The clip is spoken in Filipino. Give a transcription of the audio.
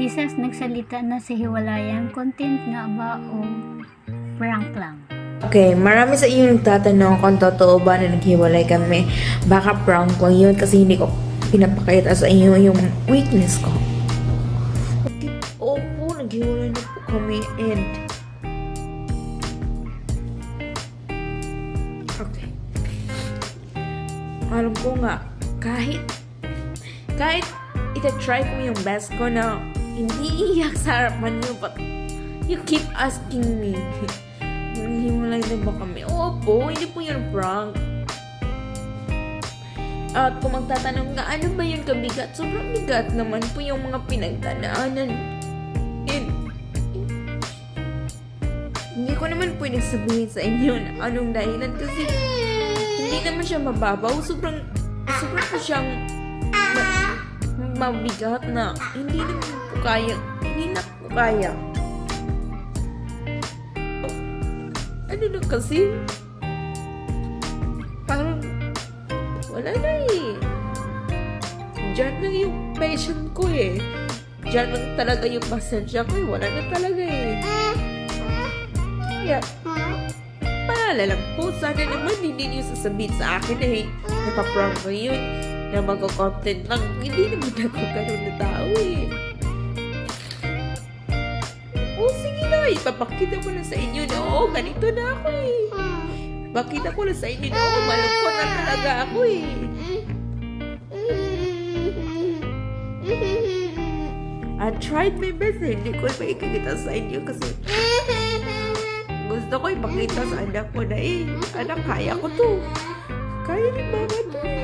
Jesus, nagsalita na sa hiwalayan. Content nga ba o prank lang? Okay, marami sa inyo nagtatanong kung totoo ba na naghiwalay kami. Baka prank lang yun kasi hindi ko pinapakita sa inyo yung weakness ko. Okay, opo, naghiwalay na po kami and... Okay. Alam ko nga, kahit kahit ita-try ko yung best ko na hindi iyak sa harapan niyo, but you keep asking me. Hiwalay na ba kami? Opo, hindi po yun prank. At kung magtatanong nga, ano ba yun kabigat? Sobrang bigat naman po yung mga pinagdadaanan. And, hindi ko naman pwedeng sabihin sa inyo na anong dahilan kasi hindi naman siya mababaw. Sobrang, sobrang po siyang mabigat na hindi naman po kaya. Hindi na po kaya. Ano na kasi? Parang wala na eh. Diyan lang yung passion ko eh. Diyan lang talaga yung pasensya ko eh. Wala na talaga eh. Kaya, paalala lang po. Sana naman hindi niyo sasabihin sa akin eh. Napaprank ko yun. Na mag-content lang. Hindi naman ako ganun na tao eh. O sige na, ipapakita ko na sa inyo na oo, ganito na ako eh. Pakita ko na sa inyo na oo, malungkot na talaga ako eh. I tried my best na hindi ko ipakikita sa inyo kasi gusto ko ipakita sa anak ko na eh. Anak, kaya ko to. Kaya ni mama to eh.